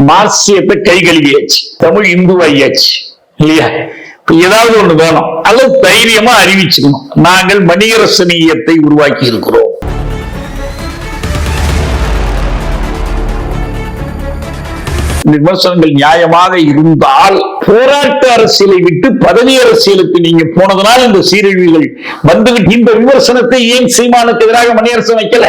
மார்க்சியத்தை கை கழுவியாச்சு. தமிழ் இந்து ஆகியாச்சு இல்லையா? ஏதாவது ஒண்ணு வேணும். அது தைரியமா அறிவிச்சுக்கணும். நாங்கள் மணியரசனீயத்தை உருவாக்கி இருக்கிறோம். விமர்சனங்கள் நியாயமாக இருந்தால் போராட்ட அரசியலை விட்டு பதவி அரசியலுக்கு நீங்க போனதனால் இந்த சீரழிவுகள் வந்துவிட்டு இந்த விமர்சனத்தை ஏன் சீமானுக்கு எதிராக மணியரசன் வைக்கல?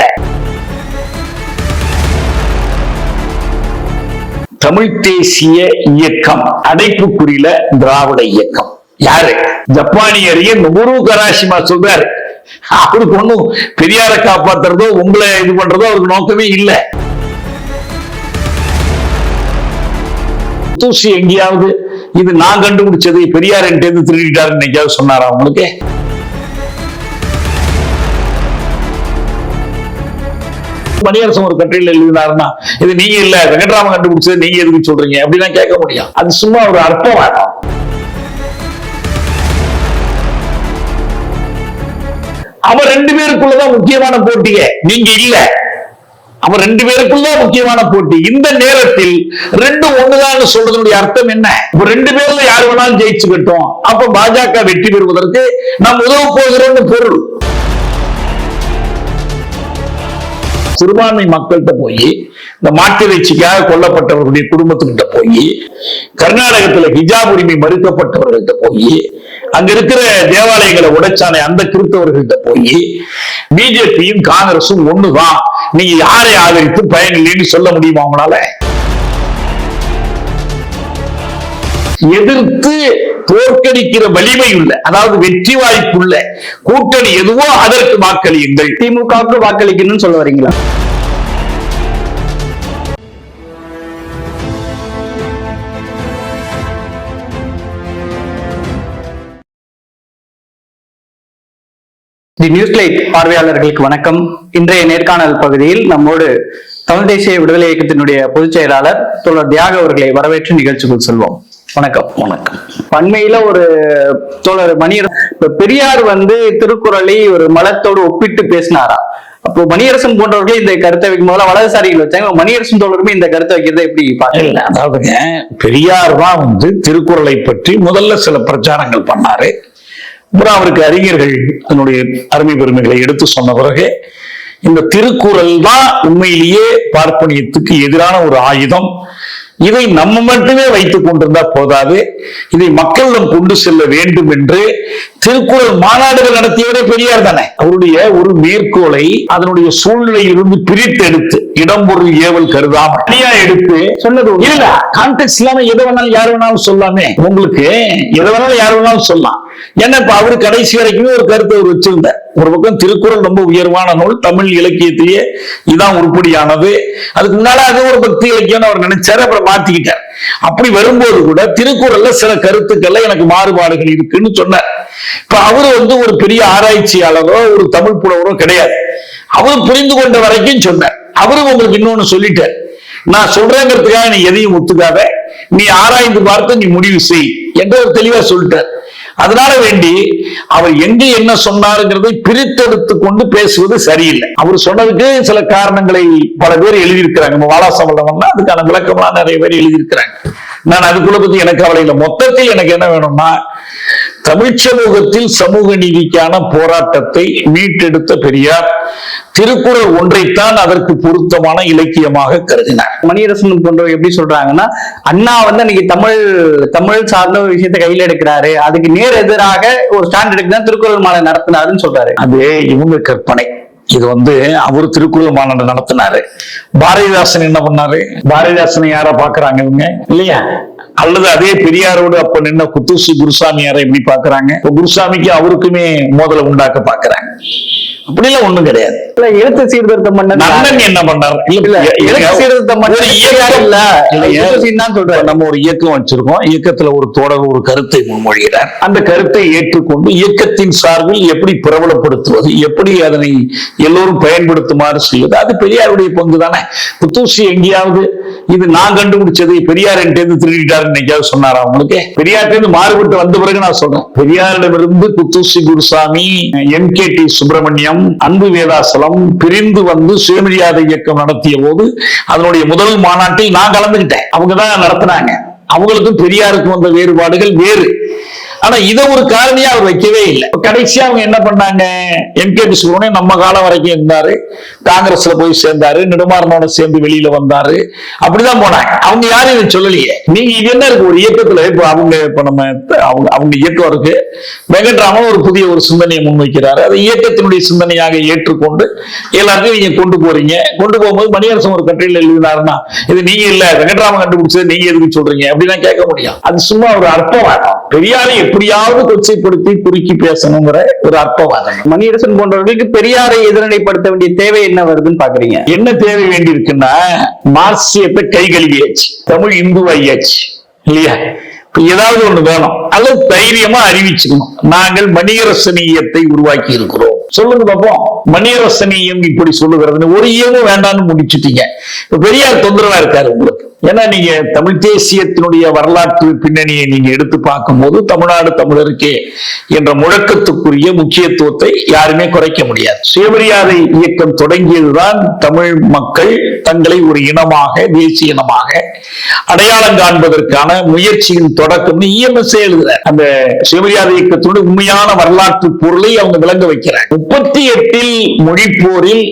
தமிழ் தேசிய இயக்கம் அடைப்புக்குறியில திராவிட இயக்கம். யாரு? ஜப்பானியரிய நுகுரு கராசிமா சொல்றாரு. அவருக்கு ஒண்ணும் பெரியாரை காப்பாத்துறதோ உங்களை இது பண்றதோ அவருக்கு நோக்கமே இல்லை. தூசி எங்கேயாவது இது நான் கண்டுபிடிச்சது பெரியார் என்கிட்ட திருடிட்டாருன்னு எங்கேயாவது சொன்னாரா உங்களுக்கு? மணியரசன் ஒரு கட்டுரையில் எழுதினாருன்னா இது நீங்க இல்ல வெங்கட்ராமன் கண்டுபிடிச்சது நீங்க எதுக்கு சொல்றீங்க? அப்படின்னு கேட்க முடியும் அது சும்மா ஒரு அர்த்தவாதம் அவன் ரெண்டு பேருக்குள்ளதான் முக்கியமான போட்டிய. நீங்க இல்ல. அவன் ரெண்டு பேருக்குள்ள முக்கியமான போட்டி. இந்த நேரத்தில் ரெண்டும் ஒண்ணுதான் சொல்றதுடைய அர்த்தம் என்ன? இப்ப ரெண்டு பேர்ல யார் வேணாலும் ஜெயிச்சுக்கட்டும். அப்ப பாஜக வெற்றி பெறுவதற்கு நாம் உதவ போகிறோம்னு பொருள். சிறுபான்மை மக்கள்கிட்ட போய் இந்த மாட்டிறைச்சிக்காக கொல்லப்பட்டவர்களுடைய குடும்பத்துக்கிட்ட போய் கர்நாடகத்துல ஹிஜாப் உரிமை மறுக்கப்பட்டவர்கள்ட்ட போய் அங்க இருக்கிற தேவாலயங்களை உடைச்சானே அந்த கிறிஸ்தவர்கள்ட்ட போய் பிஜேபியும் காங்கிரசும் ஒண்ணுதான். நீங்க யாரை ஆதரித்து பயன் இல்லைன்னு சொல்ல முடியுமா உங்களால? எதிர்த்து தோற்கடிக்கிற வலிமை உள்ள அதாவது வெற்றி வாய்ப்புள்ள கூட்டணி எதுவோ அதற்கு வாக்களியுங்கள். திமுகவுக்கு வாக்களிக்கணும்னு சொல்ல வரீங்களா? தி நியூஸ் லைட் பார்வையாளர்களுக்கு வணக்கம். இன்றைய நேர்காணல் பகுதியில் நம்மோடு தமிழ் தேசிய விடுதலை இயக்கத்தினுடைய பொதுச் செயலாளர் தோழர் தியாக அவர்களை வரவேற்று நிகழ்ச்சிக்குள் செல்வோம். வணக்கம். வணக்கம். பண்மையில ஒரு தோழர் மணியரசன் இப்ப பெரியார் வந்து திருக்குறளை ஒரு மலத்தோடு ஒப்பிட்டு பேசினாரா? அப்போ மணியரசன் போன்றவர்கள் இந்த கருத்தை வைக்கும் போதுல வலதுசாரிகள் வச்சாங்க. மணியரசன் தோழருமே இந்த கருத்தை வைக்கிறத எப்படி பாக்கல இல்ல அதாவதுங்க பெரியார் தான் வந்து திருக்குறளை பற்றி முதல்ல சில பிரச்சாரங்கள் பண்ணாரு. அப்புறம் அவருக்கு அறிஞர்கள் தன்னுடைய அருமை பெருமைகளை எடுத்து சொன்ன பிறகு இந்த திருக்குறள் தான் உண்மையிலேயே பார்ப்பனியத்துக்கு எதிரான ஒரு ஆயுதம். இதை நம்ம மட்டுமே வைத்துக் கொண்டிருந்தா போதாது. இதை மக்களிடம் கொண்டு செல்ல வேண்டும் என்று திருக்குறள் மாநாடுகள் நடத்தியவரே பெரியார் தானே. அவருடைய ஒரு மேற்கோளை அதனுடைய சூழ்நிலையிலிருந்து பிரித்தெடுத்து இடம்பொருள் ஏவல் கருதாம தனியா எடுத்து சொன்னது. இல்ல கான்டெக்ட் இல்லாம எதை வேணாலும் யார் வேணாலும் சொல்லாமே. உங்களுக்கு எதை வேணாலும் யார் வேணாலும் சொல்லலாம். ஏன்னா இப்ப அவரு கடைசி வரைக்குமே ஒரு கருத்தை அவர் வச்சிருந்தார். ஒரு பக்கம் திருக்குறள் ரொம்ப உயர்வான நூல் தமிழ் இலக்கியத்திலேயே இதான் உருப்படியானது. அதுக்கு முன்னால அது ஒரு பக்தி இலக்கியம்னு அவர் நினைச்சாரு அப்புறம் மாத்திக்கிட்டார். அப்படி வரும்போது கூட திருக்குறள்ல சில கருத்துக்கள்ல எனக்கு மாறுபாடுகள் இருக்குன்னு சொன்னார். இப்ப அவரு வந்து ஒரு பெரிய ஆராய்ச்சியாளரோ ஒரு தமிழ் புலவரோ கிடையாது. அவர் புரிந்து கொண்ட வரைக்கும் சொன்னார். அவரும் உங்களுக்கு இன்னொன்னு சொல்லிட்டார். நான் சொல்றேங்கிறதுக்காக நீ எதையும் ஒத்துக்காத. நீ ஆராய்ந்து பார்த்து நீ முடிவு செய் என்று ஒரு தெளிவா சொல்லிட்டார். அதனால வேண்டி அவர் எங்கே என்ன சொன்னாருங்கிறதை பிரித்தெடுத்து கொண்டு பேசுவது சரியில்லை. அவர் சொன்னதுக்கு சில காரணங்களை பல பேர் எழுதியிருக்கிறாங்க. நம்ம வாலாசமல்லம்னா அதுக்கான விளக்கம்லாம் நிறைய பேர் எழுதியிருக்கிறாங்க. நான் அதுக்குள்ள பத்தி எனக்கு அவளை இல்லை. மொத்தத்தில் எனக்கு என்ன வேணும்னா தமிழ் சமூகத்தில் சமூக நீதிக்கான போராட்டத்தை மீட்டெடுத்த பெரியார் திருக்குறள் ஒன்றைத்தான் அதற்கு பொருத்தமான இலக்கியமாக கருதினார். மணியரசன் போன்றவங்க எப்படி சொல்றாங்கன்னா அண்ணா வந்து இன்னைக்கு தமிழ் தமிழ் சார்ந்த ஒரு விஷயத்தை கையில எடுக்கிறாரு. அதுக்கு நேர் எதிராக ஒரு ஸ்டாண்ட் எடுக்க தான் திருக்குறள் மாலை நடத்தினாருன்னு சொல்றாரு. அது இவங்க கற்பனை. இது வந்து அவர் திருக்குறள் மாநாடு நடத்தினாரு. பாரதிதாசன் என்ன பண்ணாரு? பாரதிதாசனை யார பாக்குறாங்க இவங்க? இல்லையா? அல்லது அதே பெரியாரோடு அப்ப நின்ன குத்துசி குருசாமியாரை எப்படி பாக்குறாங்க. குருசாமிக்கு அவருக்குமே மோதலை உண்டாக்க பாக்குறாங்க. அப்படிலாம் ஒண்ணும் கிடையாது. இல்ல எழுத்து சீர்திருத்தம் என்ன பண்ணார்? இல்ல எழுத்து சீர்திருத்தம் பண்ணது ஒரு இயக்கம். இல்ல இப்ப நம்ம ஒரு இயக்கம் வச்சிருக்கோம். இயக்கத்துல ஒரு தோழர் ஒரு கருத்தை முன்மொழிகிறார். அந்த கருத்தை ஏற்றுக்கொண்டு இயக்கத்தின் சார்பில் எப்படி பிரபலப்படுத்துவது எப்படி அதனை எல்லோரும் பயன்படுத்துமாறு செய்வது அது பெரியாருடைய பங்கு தானே புத்தூசி எங்கேயாவது இது நான் கண்டுபிடிச்சது பெரியார் என்கிட்ட திருடிட்டார் திருடிட்டாருன்னு சொன்னாரா உங்களுக்கு? பெரியார்ட்ட மாறுபட்டு வந்த பிறகு நான் சொல்றேன். பெரியாரிடமிருந்து Kuthoosi Gurusamy M K T Subramaniam அன்பு வேதாசலம் பிரிந்து வந்து சுயமரியாதை இயக்கம் நடத்திய போது அதனுடைய முதல் மாநாட்டில் நான் கலந்துகிட்டேன் அவங்க தான் நடத்தினாங்க. அவங்களுக்கும் பெரியாருக்கும் வந்த வேறுபாடுகள் வேறு. ஆனா இதை ஒரு காரணியா அவர் வைக்கவே இல்லை. கடைசியா அவங்க என்ன பண்ணாங்க? எம் கே சுப்பிரமணியம் நம்ம காலம் வரைக்கும் இருந்தாரு. காங்கிரஸ்ல போய் சேர்ந்தாரு. நெடுமாறனோட சேர்ந்து வெளியில வந்தாரு. அப்படிதான் போனாங்க. அவங்க யாரும் இதை சொல்லலையே. நீங்க இது என்ன இருக்கு? ஒரு இயக்கத்துல இப்ப அவங்க இப்ப நம்ம அவங்க அவங்க இயக்கம் இருக்கு. வெங்கட்ராமன் ஒரு புதிய ஒரு சிந்தனையை முன்வைக்கிறாரு. அதை இயக்கத்தினுடைய சிந்தனையாக ஏற்றுக்கொண்டு எல்லாத்தையும் நீங்க கொண்டு போறீங்க. கொண்டு போகும்போது மணியரசன் ஒரு கட்டையில் எழுதினாருன்னா இது நீங்க இல்ல. வெங்கட்ராமன் கண்டுபிடிச்சது நீங்க எதுக்கு சொல்றீங்க? அப்படிலாம் கேட்க முடியும் அது சும்மா ஒரு அற்பவாதம். பெரியாரையும் எப்படியாவது கொச்சைப்படுத்தி குறுக்கி பேசணுங்கிற ஒரு அற்பவாதம். மணியரசன் போன்றவர்களுக்கு பெரியாரை எதிரடைப்படுத்த வேண்டிய தேவை என்ன வருதுன்னு பாக்குறீங்க? என்ன தேவை வேண்டி இருக்குன்னா மார்க்சியத்தை கை கழுவியாச்சு தமிழ் இந்துவாயாச்சு இல்லையா? இப்ப ஏதாவது ஒண்ணு வேணும். அல்லது தைரியமா அறிவிச்சுக்கணும். நாங்கள் மணியரசனீயத்தை உருவாக்கி இருக்கிறோம் சொல்லுங்க பாப்போம். மணியரசனீயம் இப்படி சொல்லுகிறதுன்னு ஒரு இயமும் வேண்டாம்னு முடிச்சுட்டீங்க. பெரியார் தொந்தரவா இருக்காரு உங்களுக்கு. ஏன்னா நீங்க தமிழ் தேசியத்தினுடைய வரலாற்று பின்னணியை நீங்க எடுத்து பார்க்கும்போது தமிழ்நாடு தமிழருக்கே என்ற முழக்கத்துக்குரிய முக்கியத்துவத்தை யாருமே குறைக்க முடியாது. சுயமரியாதை இயக்கம் தொடங்கியதுதான் தமிழ் மக்கள் தங்களை ஒரு இனமாக தேசிய இனமாக அடையாளம் காண்பதற்கான முயற்சியின் தொடக்கம்னு இஎம்எஸ் எழுதுறார். அந்த சுயமரியாதை இயக்கத்தினுடைய உண்மையான வரலாற்று பொருளை அவங்க விளங்க வைக்கிறாங்க முப்பத்தி எட்டில் மொழிப்போரில்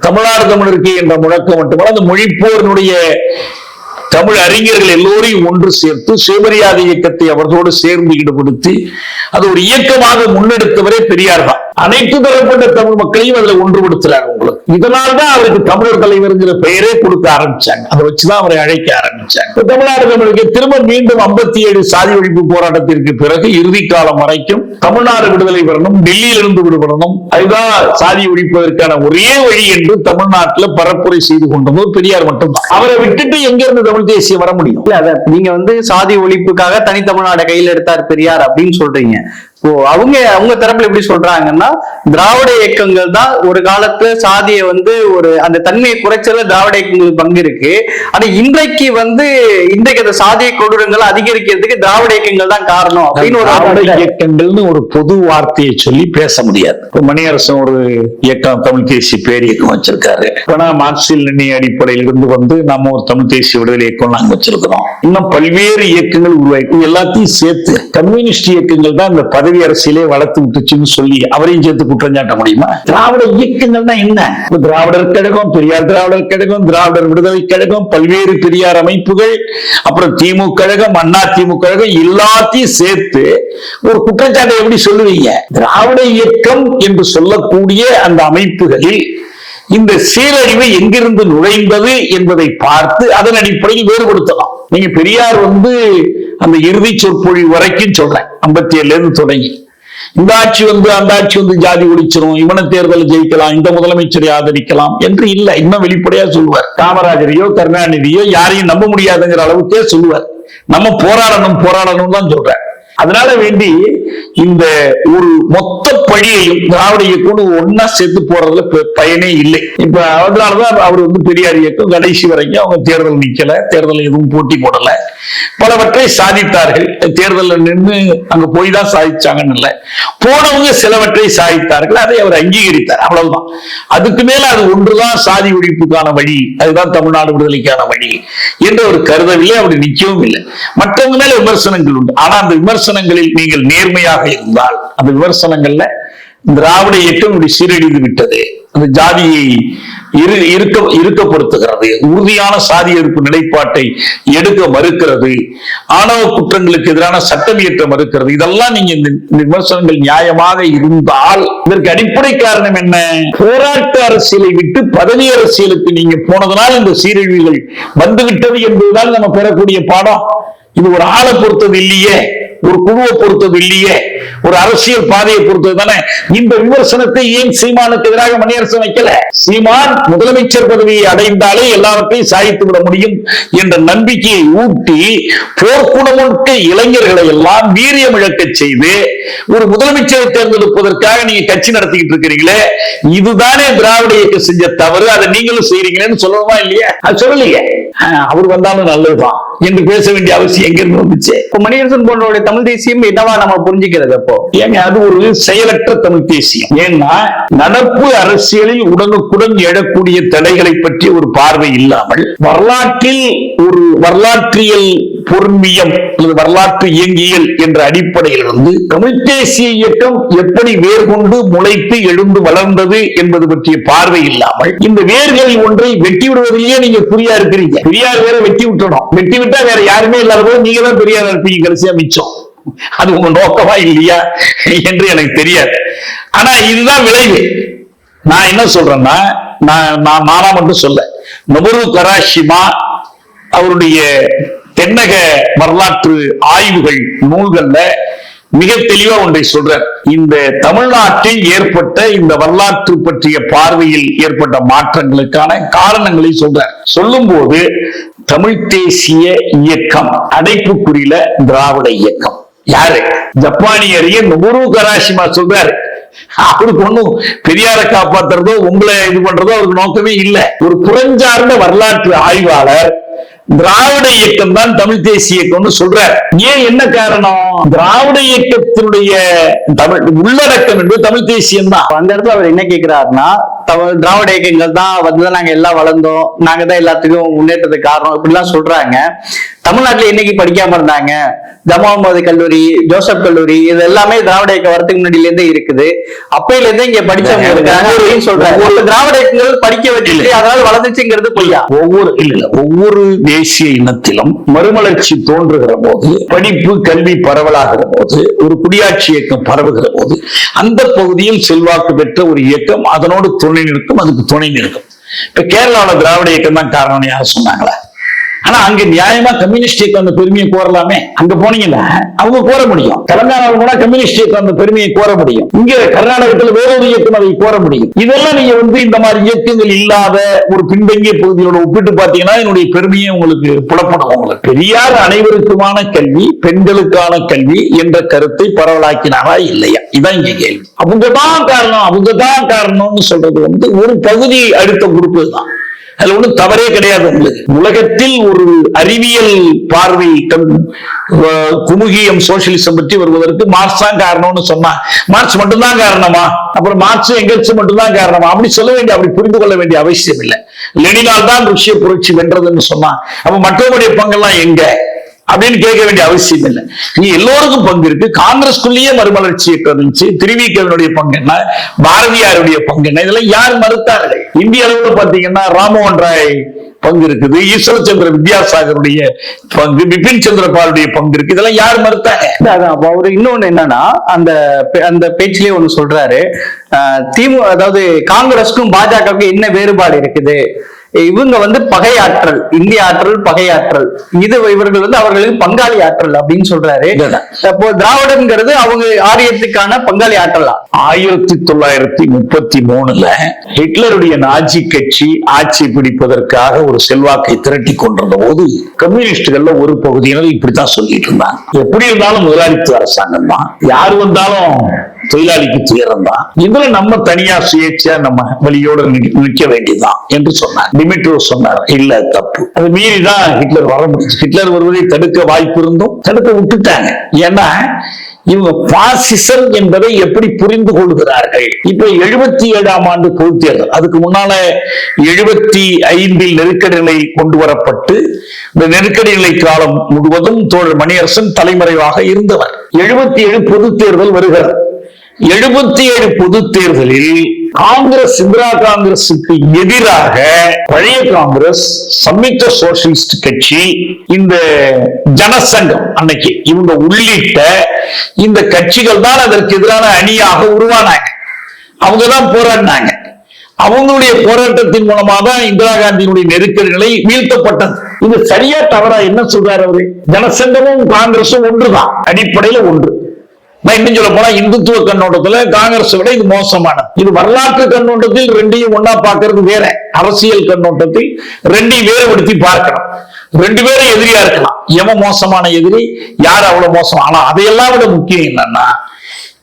தமிழார் தமிழருக்கு என்ற முழக்கம் மட்டுமல்ல அந்த மொழிப்போரினுடைய தமிழ் அறிஞர்கள் எல்லோரையும் ஒன்று சேர்த்து சுயமரியாதை இயக்கத்தை அவர்களோடு சேர்ந்து ஈடுபடுத்தி அது ஒரு இயக்கமாக முன்னெடுத்தவரே பெரியார் தான். அனைத்து தரப்பட்ட தமிழ் மக்களையும் அதுல ஒன்றுபடுத்துறாங்க உங்களுக்கு. இதனால் தான் அவருக்கு தமிழர் தலைவர்ங்கிற பெயரே கொடுக்க ஆரம்பிச்சாங்க. அதை வச்சுதான் அவரை அழைக்க ஆரம்பிச்சாங்க. இப்ப தமிழ்நாடு தமிழுக்கு திரும்ப மீண்டும் ஐம்பத்தி ஏழு சாதி ஒழிப்பு போராட்டத்திற்கு பிறகு இறுதி காலம் வரைக்கும் தமிழ்நாடு விடுதலை பெறணும் டெல்லியிலிருந்து விடுபடணும். அதுதான் சாதி ஒழிப்பதற்கான ஒரே வழி என்று தமிழ்நாட்டுல பரப்புரை செய்து கொண்டது பெரியார் மட்டும்தான். அவரை விட்டுட்டு எங்க இருந்து தமிழ் தேசியம் வர முடியும். இல்ல அத நீங்க வந்து சாதி ஒழிப்புக்காக தனித்தமிழ்நாட கையில் எடுத்தார் பெரியார் அப்படின்னு சொல்றீங்க. இப்போ அவங்க அவங்க தரப்புல எப்படி சொல்றாங்கன்னா திராவிட இயக்கங்கள் தான் ஒரு காலத்துல சாதியை வந்து ஒரு அந்த தன்மையை குறைச்சல திராவிட இயக்கங்களுக்கு பங்கு இருக்கு. ஆனா இன்றைக்கு வந்து இன்றைக்கு அந்த சாதிய கொடூரங்கள் அதிகரிக்கிறதுக்கு திராவிட இயக்கங்கள் தான் காரணம் அப்படின்னு ஒரு திராவிட இயக்கங்கள்னு ஒரு பொது வார்த்தையை சொல்லி பேச முடியாது. இப்ப மணியரசன் ஒரு இயக்கம் தமிழ் தேசிய பேர் இயக்கம் வச்சிருக்காரு. இப்ப மார்க்சியல் எண்ணெய் அடிப்படையில் இருந்து வந்து நம்ம ஒரு தமிழ் தேசிய விடுதலை இயக்கம் நாங்க வச்சிருக்கிறோம். இன்னும் பல்வேறு இயக்கங்கள் உருவாக்கி எல்லாத்தையும் சேர்த்து கம்யூனிஸ்ட் இயக்கங்கள் தான் இந்த பதவி அரசியலே வளர்த்து விட்டுச்சுன்னு சொல்லி அவரையும் சேர்த்து குற்றம் சாட்ட முடியுமா? திராவிட இயக்கங்கள்னா என்ன? திராவிடர் கழகம் பெரியார் திராவிடர் கழகம் திராவிடர் விடுதலை கழகம் பல்வேறு பெரியார் அமைப்புகள் அப்புறம் திமுக கழகம் அண்ணா திமுக கழகம் எல்லாத்தையும் சேர்த்து ஒரு குற்றச்சாட்டை எப்படி சொல்லுவீங்க? திராவிட இயக்கம் என்று சொல்லக்கூடிய அந்த அமைப்புகளில் இந்த சீரழிவு எங்கிருந்து நுழைந்தது என்பதை பார்த்து அதன் அடிப்படையில் வேறுபடுத்தலாம். நீங்க பெரியார் வந்து அந்த இறுதி சொற்பொழிவு வரைக்கும் சொல்றேன். ஐம்பத்தி ஏழுல இருந்து தொடங்கி. இந்த ஆட்சி வந்து அந்த ஆட்சி வந்து ஜாதி ஒழிச்சிரும் இவனை தேர்தல் ஜெயிக்கலாம் இந்த முதலமைச்சரை ஆதரிக்கலாம் என்று இல்லை. இன்னும் வெளிப்படையா சொல்லுவார். காமராஜரையோ கருணாநிதியோ யாரையும் நம்ப முடியாதுங்கிற அளவுக்கே சொல்லுவார். நம்ம போராடணும் போராடணும் தான் சொல்ற அதனால வேண்டி இந்த ஒரு மொத்த பழியையும் திராவிட இயக்கம் ஒன்னா சேர்த்து போறதுல ப- பயனே இல்லை. இப்ப அதனாலதான் அவர் வந்து பெரியார் இயக்கம் கடைசி வரைக்கும் அவங்க தேர்தல் நிக்கல தேர்தல் எதுவும் போட்டி போடல. பலவற்றை சாதித்தார்கள். தேர்தலில் நின்று அங்க போய் தான் சாதிச்சாங்கன்னு இல்லை. போனவங்க சிலவற்றை சாதித்தார்கள். அதை அவர் அங்கீகரித்தார். அவ்வளவுதான். அதுக்கு மேல அது ஒன்றுதான் சாதி ஒழிப்புக்கான வழி. அதுதான் தமிழ்நாடு விடுதலைக்கான வழி என்று அவர் கருதவில்லை. அவர் நிற்கவும் இல்லை. மற்றவங்க மேல விமர்சனங்கள் உண்டு. ஆனா அந்த விமர்சனங்களில் நீங்கள் நேர்மையாக இருந்தால் அந்த விமர்சனங்கள்ல திராவிட இயக்கம் இப்படி சீரழிந்து விட்டது. அந்த ஜாதியை இரு இருக்க இருக்கப்படுத்துகிறது உறுதியான சாதி எதிர்ப்பு நிலைப்பாட்டை எடுக்க மறுக்கிறது. ஆணவ குற்றங்களுக்கு எதிரான சட்டம் இயற்ற மறுக்கிறது. இதெல்லாம் நீங்க இந்த விமர்சனங்கள் நியாயமாக இருந்தால் இதற்கு அடிப்படை காரணம் என்ன? போராட்ட அரசியலை விட்டு பதவி அரசியலுக்கு நீங்க போனதனால் இந்த சீரழிவுகள் வந்துவிட்டது என்பதுதான் நம்ம பெறக்கூடிய பாடம். இது ஒரு ஆளை பொறுத்தது இல்லையே. ஒரு குழுவை பொறுத்தது இல்லையே. ஒரு அரசியல் பாதையை பொறுத்தது தானே. இந்த விமர்சனத்தை ஏன் சீமானுக்கு எதிராக மணியரசு வைக்கல? சீமான் முதலமைச்சர் பதவியை அடைந்தாலே எல்லாவற்றையும் சாய்த்து விட முடியும் என்ற நம்பிக்கையை ஊட்டி போர்க்குணமுற்ற இளைஞர்களை எல்லாம் வீரியம் இழக்கச் செய்து ஒரு முதலமைச்சரை தேர்ந்தெடுப்பதற்காக நீங்க கட்சி நடத்திக்கிட்டு இருக்கிறீங்களே. இதுதானே திராவிட இயக்கம் செஞ்ச தவறு. அதை நீங்களும் செய்யறீங்களேன்னு சொல்லணுமா இல்லையா? அது சொல்லலையே. அவர் வந்தாலும் நல்லதுதான் என்று பேச வேண்டிய அவசியம் எங்க இருந்து வந்துச்சு? இப்போ மணியரசன் போன்றவருடைய தமிழ் தேசியம் என்னவா நம்ம புரிஞ்சுக்கிறது அப்போ? ஏங்க அது ஒரு செயலற்ற தமிழ் தேசியம். ஏன்னா நடப்பு அரசியலில் உடனுக்குடன் எழக்கூடிய தடைகளை பற்றி ஒரு பார்வை இல்லாமல் வரலாற்றில் ஒரு வரலாற்றியல் பொருண்மியம் அல்லது வரலாற்று இயங்கியல் என்ற அடிப்படையில் இருந்து தமிழ் தேசிய இயக்கம் எப்படி வேர் கொண்டு முளைத்து எழுந்து வளர்ந்தது என்பது பற்றிய பார்வை இல்லாமல் இந்த வேர்களில் ஒன்றை வெட்டி விடுவதிலேயே நீங்க குறியா இருக்கிறீங்க. பெரியார் வேற வெட்டி விட்டணும் வெட்டி விட்டா வேற யாருமே இல்லாத போது நீங்க தான் பெரியார் இருப்பீங்க கடைசியா மிச்சம். அது உங்க நோக்கமா இல்லையா என்று எனக்கு தெரியாது. ஆனா இதுதான் விளைவு. நான் என்ன சொல்றேன்னா நான் நான் நானா மட்டும் சொல்ல நொபரு கராஷிமா அவருடைய தென்னக வரலாற்று ஆய்வுகள் நூல்கள்ல மிக தெளிவா ஒன்றை சொல்றார். இந்த தமிழ்நாட்டில் ஏற்பட்ட இந்த வரலாற்று பற்றிய பார்வையில் ஏற்பட்ட மாற்றங்களுக்கான காரணங்களை சொல்றார். சொல்லும்போது தமிழ் தேசிய இயக்கம் அடைப்புக்குறியில திராவிட இயக்கம். யாரு? ஜப்பானிய அறிஞர் கராசிமா சொல்றாரு. அவருக்கு ஒண்ணும் பெரியாரை காப்பாத்துறதோ உங்களை இது பண்றதோ அவருக்கு நோக்கமே இல்லை. ஒரு புறஞ்சார்ந்த வரலாற்று ஆய்வாளர் திராவிட இயக்கம் தான் தமிழ் தேசிய இயக்கம்னு சொல்ற ஏன் என்ன காரணம்? திராவிட இயக்கத்தினுடைய தமிழ் உள்ளடக்கம் என்பது தமிழ் தேசியம் தான் அந்த இடத்துல அவர் என்ன கேக்குறாருன்னா திராவிட இயக்கங்கள் தான் வந்து நாங்க எல்லாம் வளர்ந்தோம். நாங்க தான் எல்லாத்துக்கும் முன்னேற்றத்துக்கு காரணம். இப்படிலாம் சொல்றாங்க. தமிழ்நாட்டுல என்னைக்கு படிக்காம இருந்தாங்க. ஜமா முகமது கல்லூரி ஜோசப் கல்லூரி இது எல்லாமே திராவிட இயக்கம் வரதுக்கு முன்னாடில இருந்தே இருக்குது. அப்பையில இருந்தே இங்க படிச்சவங்க இருக்காங்க. சொல்றாங்க. திராவிட இயக்கங்கள் படிக்க வச்சுட்டு அதனால வளர்ந்துச்சுங்கிறது பொய்யா? ஒவ்வொரு இல்ல இல்ல. ஒவ்வொரு தேசிய இனத்திலும் மறுமலர்ச்சி தோன்றுகிற போது படிப்பு கல்வி பரவலாகிற போது ஒரு குடியாட்சி இயக்கம் பரவுகிற போது அந்த பகுதியில் செல்வாக்கு பெற்ற ஒரு இயக்கம் அதனோடு துணை நிற்கும் அதுக்கு துணை நிற்கும் இப்ப கேரளாவில் திராவிட இயக்கம் தான் காரணம் யாரும் சொன்னாங்களா? ஆனா அங்க நியாயமா கம்யூனிஸ்ட் இயக்கம் அந்த பெருமையை கோரலாமே? அங்க போனீங்கன்னா அவங்க கோர முடியும். தெலங்கானாவில் கூட கம்யூனிஸ்ட் இயக்கம் அந்த பெருமையை கோர முடியும். இங்க கர்நாடகத்துல வேறொரு இயக்கம் அதை கோர முடியும். இதெல்லாம் நீங்க வந்து இந்த மாதிரி இயக்கங்கள் இல்லாத ஒரு பின்தங்கிய பகுதியோட ஒப்பிட்டு பாத்தீங்கன்னா என்னுடைய பெருமையை உங்களுக்கு புலப்படும். உங்களுக்கு பெரியார் அனைவருக்குமான கல்வி பெண்களுக்கான கல்வி என்ற கருத்தை பரவலாக்கினாரா இல்லையா? இதான் இங்க கேள்வி. அவங்க தான் காரணம் அவங்க தான் காரணம்னு சொல்றது வந்து ஒரு பகுதி அடுத்த குரூப்பு தான். அதுல ஒண்ணும் தவறே கிடையாது உங்களுக்கு. உலகத்தில் ஒரு அறிவியல் பார்வை குமுகியம் சோசியலிசம் பற்றி வருவதற்கு மார்க்ஸ் தான் காரணம்னு சொன்னா. மார்க்ஸ் மட்டும்தான் காரணமா? அப்புறம் மார்க்ஸ் எங்கெல்ஸ் மட்டும்தான் காரணமா? அப்படி சொல்ல வேண்டிய அப்படி புரிந்து கொள்ள வேண்டிய அவசியம் இல்லை. லெனினால் தான் ருஷ்ய புரட்சி வென்றதுன்னு சொன்னா. அப்ப மற்றவருடைய பங்கெல்லாம் எங்க? அப்படின்னு கேட்க வேண்டிய அவசியம் இல்லை. நீ எல்லோருக்கும் பங்கு இருக்கு. காங்கிரஸ்குள்ளேயே மறுமலர்ச்சி இருந்துச்சு. திருவிக்கனுடைய பங்கு என்ன? பாரதியாருடைய பங்கு என்ன? இதெல்லாம் யார் மறுத்தார்கள்? இந்திய அளவுல பாத்தீங்கன்னா ராமோகன் ராய் பங்கு இருக்குது. ஈஸ்வர் சந்திர வித்யாசாகருடைய பங்கு பிபின் சந்திரபாலுடைய பங்கு இருக்கு. இதெல்லாம் யார் மறுத்தாங்க? அவரு இன்னொன்னு என்னன்னா அந்த அந்த பேச்சிலேயே ஒண்ணு சொல்றாரு. திமுக அதாவது காங்கிரஸ்க்கும் பாஜகவுக்கும் என்ன வேறுபாடு இருக்குது? இவங்க வந்து பகையாற்றல் இந்திய ஆற்றல் பகையாற்றல். இது இவர்கள் வந்து அவர்களுக்கு பங்காளி ஆற்றல் அப்படின்னு சொல்றாரு. அப்போ திராவிடம்ங்கிறது அவங்க ஆரியத்துக்கான பங்காளி ஆற்றலா? ஆயிரத்தி தொள்ளாயிரத்தி முப்பத்தி மூணுல ஹிட்லருடைய நாஜி கட்சி ஆட்சி பிடிப்பதற்காக ஒரு செல்வாக்கை திரட்டி கொண்டிருந்த போது கம்யூனிஸ்டுகள்ல ஒரு பகுதியினர் இப்படித்தான் சொல்லிட்டு இருந்தாங்க. எப்படி இருந்தாலும் முதலாளித்துவ அரசாங்கம் தான். யார் வந்தாலும் தொழிலாளிக்கு துயரம் தான் இதுல நம்ம தனியா சுயேட்சையா நம்ம வழியோட நிற்க வேண்டியதுதான் என்று சொன்னார். டிமிட்ரோ சொன்னார் இல்ல தப்பு. அது மீறிதான் ஹிட்லர் வர முடியும் ஹிட்லர் வருவதை தடுக்க வாய்ப்பு இருந்தும் தடுக்க விட்டுட்டாங்க. ஏன்னா இவங்க பாசிசம் என்பதை எப்படி புரிந்து கொள்கிறார்கள்? இப்ப எழுபத்தி ஏழாம் ஆண்டு பொது தேர்தல் அதுக்கு முன்னால எழுபத்தி ஐந்தில் நெருக்கடி நிலை கொண்டு வரப்பட்டு இந்த நெருக்கடி நிலை காலம் முழுவதும் தோழர் மணியரசன் தலைமறைவாக இருந்தவர். எழுபத்தி ஏழு பொது தேர்தல் வருகிறது. எழுபத்தி ஏழு பொது தேர்தலில் காங்கிரஸ் இந்திரா காங்கிரசுக்கு எதிராக பழைய காங்கிரஸ் சம்யுக்த சோசியலிஸ்ட் கட்சி இந்த ஜனசங்கம் அன்னைக்கு இவங்க உள்ளிட்ட இந்த கட்சிகள் தான் அதற்கு எதிரான அணியாக உருவானாங்க. அவங்க தான் போராடினாங்க. அவங்களுடைய போராட்டத்தின் மூலமா தான் இந்திரா காந்தியினுடைய நெருக்கடி நிலை வீழ்த்தப்பட்டது. இது சரியா தவறா என்ன சொல்றாரு அவரு? ஜனசங்கமும் காங்கிரசும் ஒன்றுதான். அடிப்படையில ஒன்று. இன்னும் சொல்ல போனா இந்துத்துவ கண்ணோட்டத்துல காங்கிரஸ் விட இது மோசமானது. இது வரலாற்று கண்ணோட்டத்தில் ரெண்டையும் ஒன்னா பாக்குறது வேற. அரசியல் கண்ணோட்டத்தில் ரெண்டையும் வேறுபடுத்தி பார்க்கணும். ரெண்டு பேரும் எதிரியா இருக்கலாம். எம மோசமான எதிரி யார் அவ்வளவு மோசம்? ஆனா அதையெல்லாம் விட முக்கியம் என்னன்னா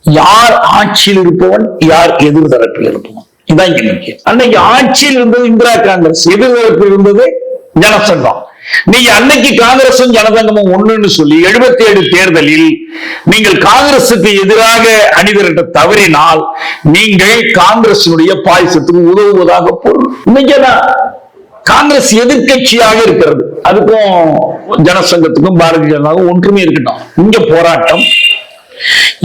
யார் ஆட்சியில் இருப்பவன் யார் எதிர்தரப்பில் இருப்பவன். இதான் இங்க முக்கியம். அன்னைக்கு ஆட்சியில் இருந்தது இந்திரா காங்கிரஸ் எதிர்தரப்பில் இருந்தது ஜனசங்கம். நீங்க அன்னைக்கு காங்கிரசும் ஜனசங்கமும் ஒண்ணுன்னு சொல்லி 77 ஏழு தேர்தலில் நீங்கள் காங்கிரசுக்கு எதிராக அணிதிரட்ட தவறினால் நீங்கள் காங்கிரசினுடைய பாயசத்துக்கு உதவுவதாக பொருள். இன்னைக்கு காங்கிரஸ் எதிர்க்கட்சியாக இருக்கிறது. அதுக்கும் ஜனசங்கத்துக்கும் பாரதிய ஜனதாவும் ஒன்றுமே இருக்கட்டும். இங்க போராட்டம்.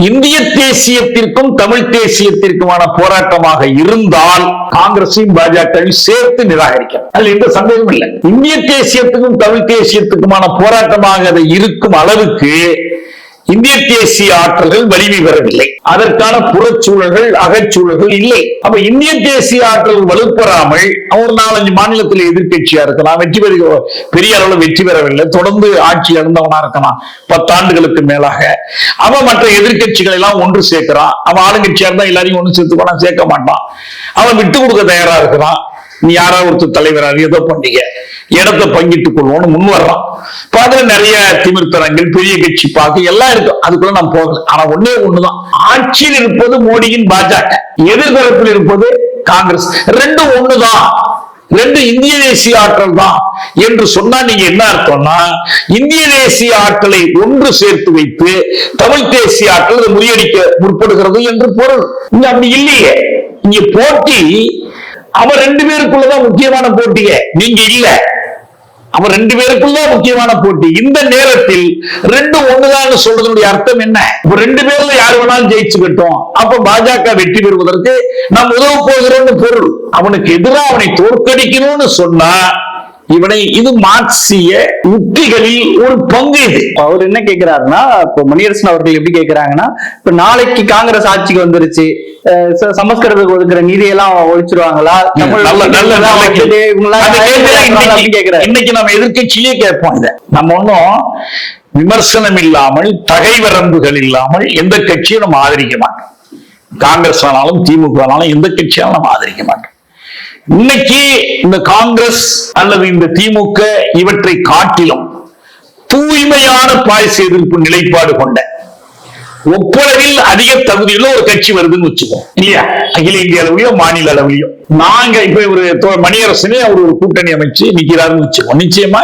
இந்திய தேசியத்திற்கும் தமிழ் தேசியத்திற்குமான போராட்டமாக இருந்தால் காங்கிரஸையும் பாஜகவையும் சேர்த்து நிராகரிக்கணும் அதில் எந்த சந்தேகமும் இல்லை. இந்திய தேசியத்துக்கும் தமிழ் தேசியத்துக்குமான போராட்டமாக அதை இருக்கும் அளவுக்கு இந்திய தேசிய ஆற்றல்கள் வலிமை பெறவில்லை. அதற்கான புறச்சூழல்கள் அகச்சூழல்கள் இல்லை. அப்ப இந்திய தேசிய ஆற்றல் வலுப்பெறாமல் ஒரு நாலஞ்சு மாநிலத்தில் எதிர்க்கட்சியா இருக்கலாம் வெற்றி பெற பெரிய அளவில் வெற்றி பெறவில்லை. தொடர்ந்து ஆட்சி இழந்தவனா இருக்கலாம். பத்தாண்டுகளுக்கு மேலாக. அவன் மற்ற எதிர்கட்சிகள் எல்லாம் ஒன்று சேர்க்கிறான். அவன் ஆளுங்கட்சியா இருந்தா எல்லாரையும் ஒன்று சேர்த்துக்கோனா சேர்க்க மாட்டான். அவன் விட்டு கொடுக்க தயாரா இருக்கிறான். நீ யாராவது ஒருத்தர் தலைவராக ஏதோ பண்ணீங்க இடத்தை பங்கிட்டுக் கொள்வோம்னு முன் வர்றான். இப்ப அதுல நிறைய திமிர்த்தனங்கள் பெரிய கட்சி பார்க்க எல்லாம் இருக்கும் அதுக்குள்ள நான் போகல. ஆனா ஒண்ணே ஒண்ணுதான். ஆட்சியில் இருப்பது மோடியின் பாஜக. எதிர்தரப்பில் இருப்பது காங்கிரஸ். ரெண்டும் ஒண்ணுதான். ரெண்டு இந்திய தேசிய ஆற்றல் தான். என்று சொன்னா நீங்க என்ன அர்த்தம்னா இந்திய தேசிய ஆற்றலை ஒன்று சேர்த்து வைத்து தமிழ் தேசிய ஆற்றல் முறியடிக்க முற்படுகிறது என்று பொருள். இங்க அப்படி இல்லையே. இங்க போட்டி அவன் ரெண்டு பேருக்குள்ளதான் முக்கியமான போட்டிய. நீங்க இல்லை. அவன் ரெண்டு பேருக்குள்ள முக்கியமான போட்டி. இந்த நேரத்தில் ரெண்டும் ஒண்ணுதான் சொல்றதனுடைய அர்த்தம் என்ன? இப்ப ரெண்டு பேர்ல யார் வேணாலும் ஜெயிச்சுக்கிட்டோம் அப்ப பாஜக வெற்றி பெறுவதற்கு நாம் உதவ போகிறோம்னு பொருள். அவனுக்கு எதிராக அவனை தோற்கடிக்கணும்னு சொன்னா இவனை இது மார்க்சிய உத்திகளில் ஒரு பங்கு இது. அவர் என்ன கேக்குறாருன்னா இப்போ மணியரசன் அவர்கள் எப்படி கேக்குறாங்கன்னா இப்ப நாளைக்கு காங்கிரஸ் ஆட்சிக்கு வந்துருச்சு சமஸ்கிருதத்துக்கு ஒதுக்குற நிதியெல்லாம் ஒழிச்சிருவாங்களா? இன்னைக்கு- நம்ம எதிர்க்கட்சியே கேட்போம் இதை. நம்ம ஒன்றும் விமர்சனம் இல்லாமல் தகை வரம்புகள் இல்லாமல் எந்த கட்சியும் நம்ம ஆதரிக்க மாட்டோம். காங்கிரஸ் ஆனாலும் திமுக ஆனாலும் எந்த கட்சியாலும் நம்ம ஆதரிக்க மாட்டோம். இன்னைக்கு இந்த காங்கிரஸ் அல்லது இந்த திமுக இவற்றை காட்டிலும் தூய்மையான பாயச எதிர்ப்பு நிலைப்பாடு கொண்ட ஒப்பளவில் அதிக தகுதியுள்ள ஒரு கட்சி வருதுன்னு வச்சுக்கோம் இல்லையா? அகில இந்திய அளவிலயோ மாநில அளவிலயோ. நாங்க இப்ப ஒரு மணியரசனே அவர் ஒரு கூட்டணி அமைச்சு நிக்கிறாருன்னு வச்சுக்கோம் நிச்சயமா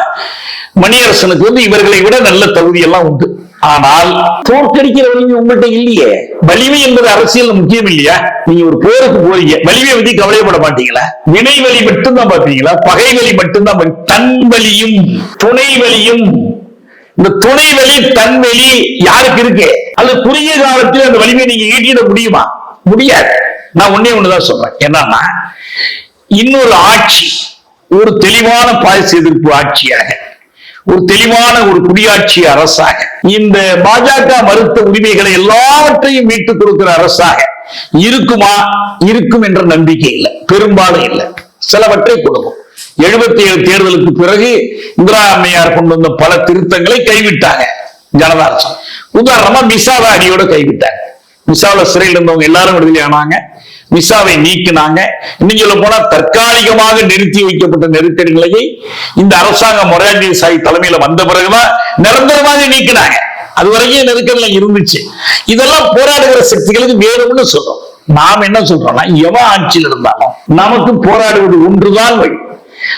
மணியரசனுக்கு வந்து இவர்களை விட நல்ல தகுதி எல்லாம் உண்டு. ஆனால் தோற்கடிக்கிற வலிமை உங்கள்கிட்ட இல்லையே. வலிமை என்பது அரசியல் முக்கியம் இல்லையா? நீங்க ஒரு போருக்கு போறீங்க. வலிமையை பத்தி கவலைப்பட மாட்டீங்களா? வினை வலி மட்டும்தான் பாத்தீங்களா பகை வலி மட்டும்தான் தன் வலியும் துணை வலியும். இந்த துணை வலி தன் வலி யாருக்கு இருக்கு? அது குறுகிய காலத்தில் அந்த வலிமையை நீங்க ஈட்டிட முடியுமா? முடியாது. நான் ஒன்னே ஒண்ணுதான் சொல்றேன். என்னன்னா இன்னொரு ஆட்சி ஒரு தெளிவான பாய்ச்சி எதிர்ப்பு ஆட்சியாக ஒரு தெளிவான ஒரு குடியாட்சி அரசாக. இந்த பாஜக மறுத்த உரிமைகளை எல்லாவற்றையும் மீட்டுக் கொடுக்கிற அரசாக இருக்குமா? இருக்கும் என்ற நம்பிக்கை இல்லை. பெரும்பாலும் இல்லை. சிலவற்றை கொடுக்கும். எழுபத்தி ஏழு தேர்தலுக்கு பிறகு இந்திரா அம்மையார் கொண்டு வந்த பல திருத்தங்களை கைவிட்டாங்க ஜனதா அரசு. உதாரணமா மிசாவை அடியோட கைவிட்டாங்க. மிசாவில சிறையில் இருந்தவங்க எல்லாரும் விடுதலை ஆனாங்க. மிசாவை நீக்கினாங்க. இன்னும் சொல்ல போனா தற்காலிகமாக நிறுத்தி வைக்கப்பட்ட நெருக்கடி நிலையை இந்த அரசாங்கம் மொராஜி சாய் தலைமையில வந்த பிறகுதான் நிரந்தரமாக நீக்கினாங்க. அது வரைக்கும் இருந்துச்சு. இதெல்லாம் போராடுகிற சக்திகளுக்கு வேணும்னு சொல்றோம். நாம் என்ன சொல்றோம்னா எவன் ஆட்சியில் இருந்தாலும் நமக்கு போராடுவது ஒன்றுதான் வழி.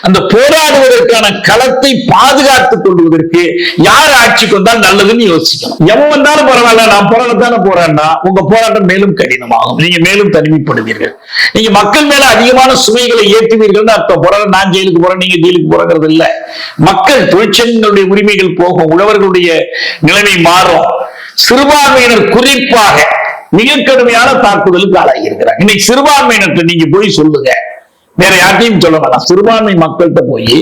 அந்த போராடுவதற்கான களத்தை பாதுகாத்துக் கொள்வதற்கு யார் ஆட்சிக்கு வந்தால் நல்லதுன்னு யோசிக்கணும். எவன் வந்தாலும் பரவாயில்ல நான் போராடத்தானே போறேன்னா உங்க போராட்டம் மேலும் கடினமாகும். நீங்க மேலும் தனிமைப்படுவீர்கள். நீங்க மக்கள் மேல அதிகமான சுமைகளை ஏற்றுவீர்கள் அர்த்தம். போராட நான் ஜெயிலுக்கு போறேன் நீங்க ஜெயிலுக்கு போறங்கிறது இல்ல. மக்கள் தொழிற்சங்கங்களுடைய உரிமைகள் போகும் உழவர்களுடைய நிலைமை மாறும். சிறுபான்மையினர் குறிப்பாக மிக கடுமையான தாக்குதலுக்கு ஆளாகி இருக்கிறாங்க. இன்னைக்கு சிறுபான்மையினர்கிட்ட நீங்க போய் சொல்லுங்க. வேற யார்ட்டையும் சொல்ல வேண்டாம் சிறுபான்மை மக்கள்கிட்ட போய்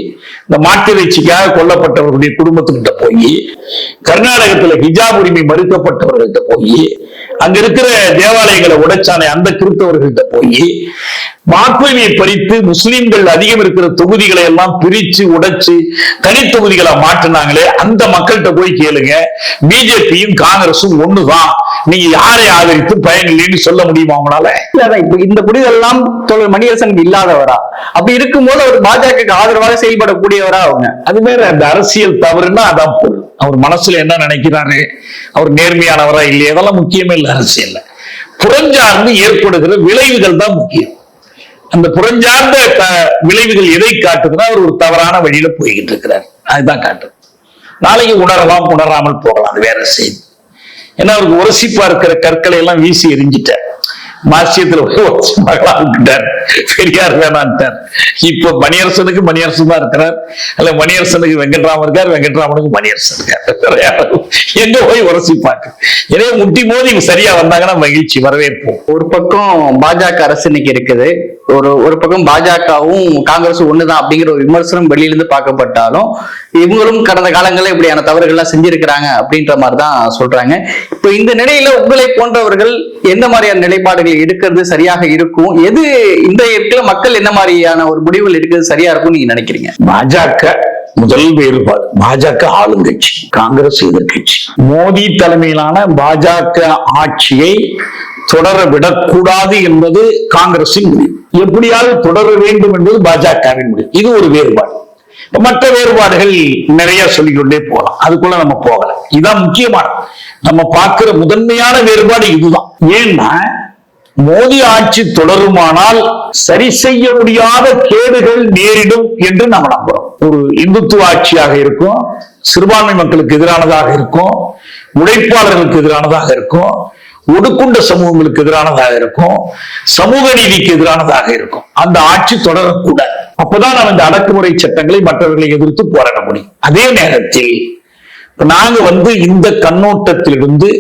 இந்த மாட்டிறைச்சிக்காக கொல்லப்பட்டவர்களுடைய குடும்பத்துக்கிட்ட போய் கர்நாடகத்துல ஹிஜாப் உரிமை மறுக்கப்பட்டவர்கள்ட்ட போய் அங்க இருக்கிற தேவாலயங்களை உடைச்சானே அந்த கிறிஸ்தவர்கள்ட்ட போய் வாக்குரிமையை பறித்து முஸ்லிம்கள் அதிகம் இருக்கிற தொகுதிகளை எல்லாம் பிரிச்சு உடைச்சு தனித்தொகுதிகளா மாற்றினாங்களே அந்த மக்கள்கிட்ட போய் கேளுங்க. பிஜேபியும் காங்கிரஸும் ஒண்ணுதான். நீங்க யாரை ஆதரித்து பயன் இல்லைன்னு சொல்ல முடியுமா அதான் இப்ப இந்த புரிதல் எல்லாம் தோழர் மணியரசனுக்கு இல்லாதவரா? அப்படி இருக்கும்போது அவர் பாஜக ஆதரவாக செயல்படக்கூடியவரா அவங்க? அது வேற அந்த அரசியல் தவறுன்னா அதான் பொருள். அவர் மனசுல என்ன நினைக்கிறாரு? அவர் நேர்மையானவரா இல்லையா? இதெல்லாம் முக்கியமே இல்லை அரசியல்ல. புறஞ்சார்ந்து ஏற்படுகிற விளைவுகள் தான் முக்கியம். அந்த புறஞ்சார்ந்த த- விளைவுகள் எதை காட்டுதுன்னா அவர் ஒரு தவறான வழியில போய்கிட்டு இருக்கிறார். அதுதான் காட்டுது. நாளைக்கு உணரலாம் உணராமல் போகலாம் அது வேற செய்தி. ஏன்னா அவருக்கு உரசிப்பா இருக்கிற கற்களை எல்லாம் வீசி எரிஞ்சிட்ட மாசியத்துல போய் மகளா விட்டுட்டார் பெரியார் வேணான்ட்டார். இப்ப மணியரசனுக்கு மணியரசன் தான் இருக்கிறார். அல்ல மணியரசனுக்கு வெங்கட்ராமன் இருக்கார் வெங்கட்ராமனுக்கு மணியரசன் இருக்கார். எங்க போய் உரசி பார்க்க? எனவே முட்டி போது இங்க சரியா வந்தாங்கன்னா மகிழ்ச்சி வரவேற்போம். ஒரு பக்கம் பாஜக அரசு இன்னைக்கு இருக்குது. ஒரு ஒரு பக்கம் பாஜகவும் காங்கிரஸும் ஒண்ணுதான் அப்படிங்கிற ஒரு விமர்சனம் வெளியிலிருந்து பார்க்கப்பட்டாலும் இவங்களும் கடந்த காலங்களில் இப்படியான தவறுகள்லாம் செஞ்சிருக்கிறாங்க அப்படின்ற மாதிரி தான் சொல்றாங்க. இப்போ இந்த நிலையில உங்களை போன்றவர்கள் எந்த மாதிரியான நிலைப்பாடுகள் எடுக்கிறது சரியாக இருக்கும். எது இந்த இடத்துல மக்கள் என்ன மாதிரியான ஒரு முடிவுகள் எடுக்கிறது சரியா இருக்கும் நீங்க நினைக்கிறீங்க? பாஜக முதல் வேறுபாடு. பாஜக ஆளுங்கட்சி காங்கிரஸ் எதிர்க்கட்சி மோடி தலைமையிலான பாஜக ஆட்சியை தொடர விடக்கூடாது என்பது காங்கிரசின் முடிவு. எப்படியாவது தொடர வேண்டும் என்பது பாஜகவின் முடிவு. இது ஒரு வேறுபாடு. மற்ற வேறுபாடுகள் நிறைய சொல்லிக்கொண்டே போகலாம். அதுக்குள்ள நம்ம போகலாம். இதான் முக்கியமான. நம்ம பார்க்கிற முதன்மையான வேறுபாடு இதுதான். ஏன்னா மோடி ஆட்சி தொடருமானால் சரி செய்ய முடியாத கேடுகள் நேரிடும் என்று நம்ம நம்புறோம். ஒரு இந்துத்துவ ஆட்சியாக இருக்கும் சிறுபான்மை மக்களுக்கு எதிரானதாக இருக்கும் உழைப்பாளர்களுக்கு எதிரானதாக இருக்கும் ஒடுக்குண்ட சமூகங்களுக்கு எதிரானதாக இருக்கும் சமூக நீதிக்கு எதிரானதாக இருக்கும். அந்த ஆட்சி தொடரக்கூடாது. அப்பதான் நாம் இந்த அடக்குமுறை சட்டங்களை மற்றவர்களை எதிர்த்து போராட முடியும். அதே நேரத்தில் நாங்க வந்து இந்த கண்ணோட்டத்திலிருந்து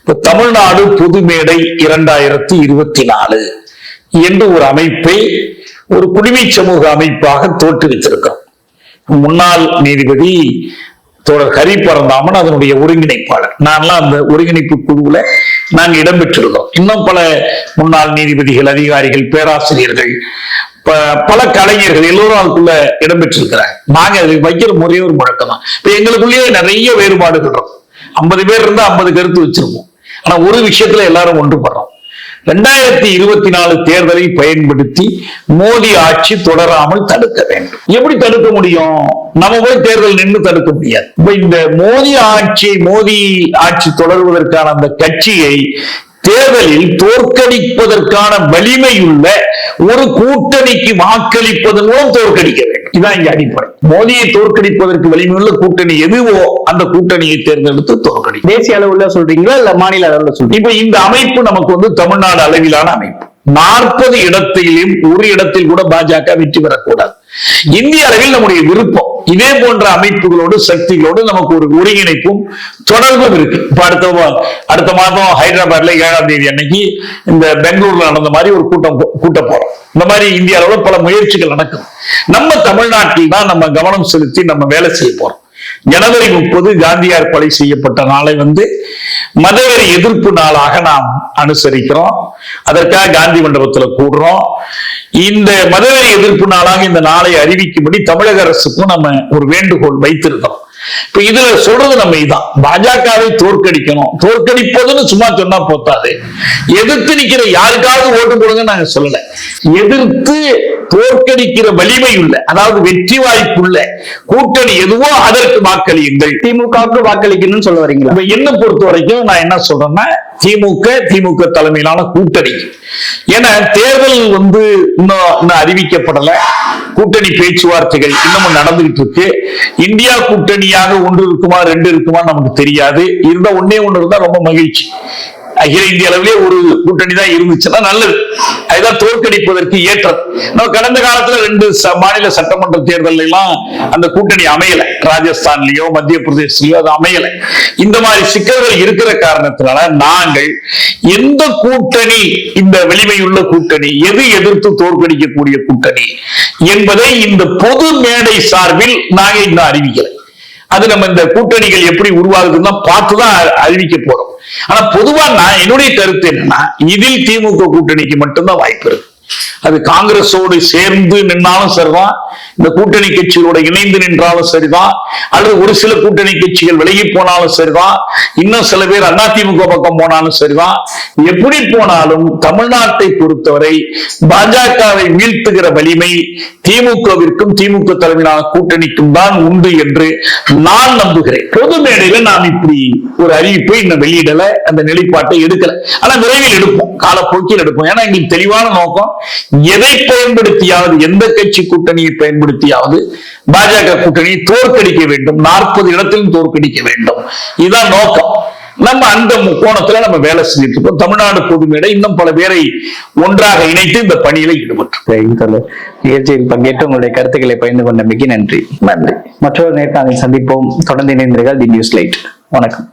இப்ப தமிழ்நாடு பொதுமேடை இரண்டாயிரத்தி இருபத்தி நாலு என்று ஒரு அமைப்பை ஒரு குடிமை சமூக அமைப்பாக தோற்றுவித்திருக்கிறோம். முன்னாள் நீதிபதி தோழர் ஹரி பரந்தாமன் அதனுடைய ஒருங்கிணைப்பாளர். நான்லாம் அந்த ஒருங்கிணைப்பு குழுவுல நாங்க இடம்பெற்றிருக்கோம் இன்னும் பல முன்னாள் நீதிபதிகள் அதிகாரிகள் பேராசிரியர்கள் ப- பல கலைஞர்கள் எல்லோரும் அதுக்குள்ள இடம்பெற்றிருக்கிறாங்க. நாங்க அது வைக்கிற முறையே ஒரு முழக்கம் தான் இப்ப எங்களுக்குள்ளேயே நிறைய வேறுபாடுகள் இருக்கும். ஐம்பது பேர் இருந்தா ஐம்பது கருத்து வச்சிருப்போம். ஆனா ஒரு விஷயத்துல எல்லாரும் ஒன்றுபடுறோம். ரெண்டாயிரத்தி இருபத்தி நாலு தேர்தலை பயன்படுத்தி மோடி ஆட்சி தொடராமல் தடுக்க வேண்டும். எப்படி தடுக்க முடியும்? நம்ம போய் தேர்தல் நின்று தடுக்க முடியாது. இப்ப இந்த மோடி ஆட்சி மோடி ஆட்சி தொடர்வதற்கான அந்த கட்சியை தேர்தலில் தோற்கடிப்பதற்கான வலிமையுள்ள ஒரு கூட்டணிக்கு வாக்களிப்பதன் மூலம் தோற்கடிக்க வேண்டும். இதான் இங்க அடிப்படை. மோடியை தோற்கடிப்பதற்கு வலிமையுள்ள கூட்டணி எதுவோ அந்த கூட்டணியை தேர்ந்தெடுத்து தோற்கடி தேசிய அளவுல சொல்றீங்களா இல்ல மாநில அளவுல சொல்றீங்க இப்ப இந்த அமைப்பு நமக்கு வந்து தமிழ்நாடு அளவிலான அமைப்பு. நாற்பது இடத்திலும் ஒரு இடத்தில் கூட பாஜக வெற்றி பெறக்கூடாது. இந்திய அளவில் நம்முடைய விருப்பம் இதே போன்ற அமைப்புகளோடு சக்திகளோடு நமக்கு ஒரு ஒருங்கிணைப்பும் தொடர்பும் இருக்கு. இப்ப அடுத்த அடுத்த மாதம் ஹைதராபாத்ல ஏழாம் தேதி அன்னைக்கு இந்த பெங்களூர்ல நடந்த மாதிரி ஒரு கூட்டம் கூட்ட போறோம். இந்த மாதிரி இந்திய அளவில் பல முயற்சிகள் நடக்கும் நம்ம தமிழ்நாட்டில் தான் நம்ம கவனம் செலுத்தி நம்ம வேலை செய்ய போறோம். ஜனவரி முப்பது காந்தியார் கொலை செய்யப்பட்ட நாளை வந்து மதவெறி எதிர்ப்பு நாளாக நாம் அனுசரிக்கிறோம். அதற்காக காந்தி மண்டபத்துல கூடுறோம். இந்த மதவெறி எதிர்ப்பு நாளாக இந்த நாளை அறிவிக்கும்படி தமிழக அரசுக்கும் நம்ம ஒரு வேண்டுகோள் வைத்திருக்கிறோம். இப்ப இதுல சொல்றது நம்ம இதான். பாஜகவை தோற்கடிக்கணும். தோற்கடிப்பதுன்னு சும்மா சொன்னா போத்தாது. எதிர்த்து நிக்கிற யாருக்காவது ஓட்டு போடுங்க நாங்க சொல்லல. எதிர்த்து தோற்கடிக்கிற வலிமை உள்ள அதாவது வெற்றி வாய்ப்புள்ள கூட்டணி எதுவோ அதற்கு வாக்களியுங்கள். திமுகவுக்கு வாக்களிக்கணும்னு சொல்ல வரீங்களா? இப்ப என்ன பொறுத்த வரைக்கும் நான் என்ன சொல்றேன்னா திமுக திமுக தலைமையிலான கூட்டணி. ஏன்னா தேர்தல் வந்து இன்னும் இன்னும் அறிவிக்கப்படல. கூட்டணி பேச்சுவார்த்தைகள் இன்னமும் நடந்துகிட்டு இருக்கு இந்தியா கூட்டணியாக ஒன்று இருக்குமா ரெண்டு இருக்குமா நமக்கு தெரியாது. இருந்தா ஒன்னே ஒன்று இருந்தா ரொம்ப மகிழ்ச்சி. அகில இந்திய அளவிலே ஒரு கூட்டணி தான் இருந்துச்சுன்னா நல்லது. அதுதான் தோற்கடிப்பதற்கு ஏற்றது நம்ம கடந்த காலத்துல ரெண்டு ச- மாநில சட்டமன்ற தேர்தல் எல்லாம் அந்த கூட்டணி அமையல. ராஜஸ்தான்லயோ மத்திய பிரதேசலயோ அது அமையல. இந்த மாதிரி சிக்கல்கள் இருக்கிற காரணத்தினால நாங்கள் எந்த கூட்டணி இந்த வலிமையுள்ள கூட்டணி எது எதிர்த்து தோற்கடிக்கக்கூடிய கூட்டணி என்பதை இந்த பொது மேடை சார்பில் நாங்க இன்னும் அறிவிக்கிறேன் அது நம்ம இந்த கூட்டணிகள் எப்படி உருவாகுதுன்னா பார்த்துதான் அ- அறிவிக்க போறோம். ஆனா பொதுவா நான் என்னுடைய கருத்து என்னன்னா இதில் திமுக கூட்டணிக்கு மட்டும்தான் வாய்ப்பு இருக்கு. அது காங்கிரஸோடு சேர்ந்து நின்னாலும் சரிதான் இந்த கூட்டணி கட்சிகளோட இணைந்து நின்றாலும் சரிதான் அல்லது ஒரு சில கூட்டணி கட்சிகள் விலகி போனாலும் சரிதான் இன்னும் சில பேர் அதிமுக பக்கம் போனாலும் சரிதான். எப்படி போனாலும் தமிழ்நாட்டை பொறுத்தவரை பாஜகவை வீழ்த்துகிற வலிமை திமுகவிற்கும் திமுக தலைமையிலான கூட்டணிக்கும் தான் உண்டு என்று நான் நம்புகிறேன். பொது மேடையில நாம் இப்படி ஒரு அறிவிப்பை இன்னும் வெளியிடல அந்த நிலைப்பாட்டை எடுக்கல. ஆனா விரைவில் எடுப்போம். காலப்போக்கில் எடுப்போம். ஏன்னா எங்களுக்கு தெளிவான நோக்கம் எதை பயன்படுத்தியாவது எந்த கட்சி கூட்டணியை பயன்படுத்தியாவது பாஜக கூட்டணியை தோற்கடிக்க வேண்டும். நாற்பது இடத்திலும் தோற்கடிக்க வேண்டும். இதுதான் நோக்கம். நம்ம அந்த கோணத்துல நம்ம வேலை செஞ்சுட்டு இருக்கோம். தமிழ்நாடு பொதுமேடை இன்னும் பல பேரை ஒன்றாக இணைத்து இந்த பணியில ஈடுபட்டு நிகழ்ச்சியில் பங்கேற்று உங்களுடைய கருத்துக்களை பகிர்ந்து கொண்டமைக்கு நன்றி. நன்றி. மற்றொரு நேர்காணலில் சந்திப்போம். தொடர்ந்து இணைந்தீர்கள் தி நியூஸ் லைட். வணக்கம்.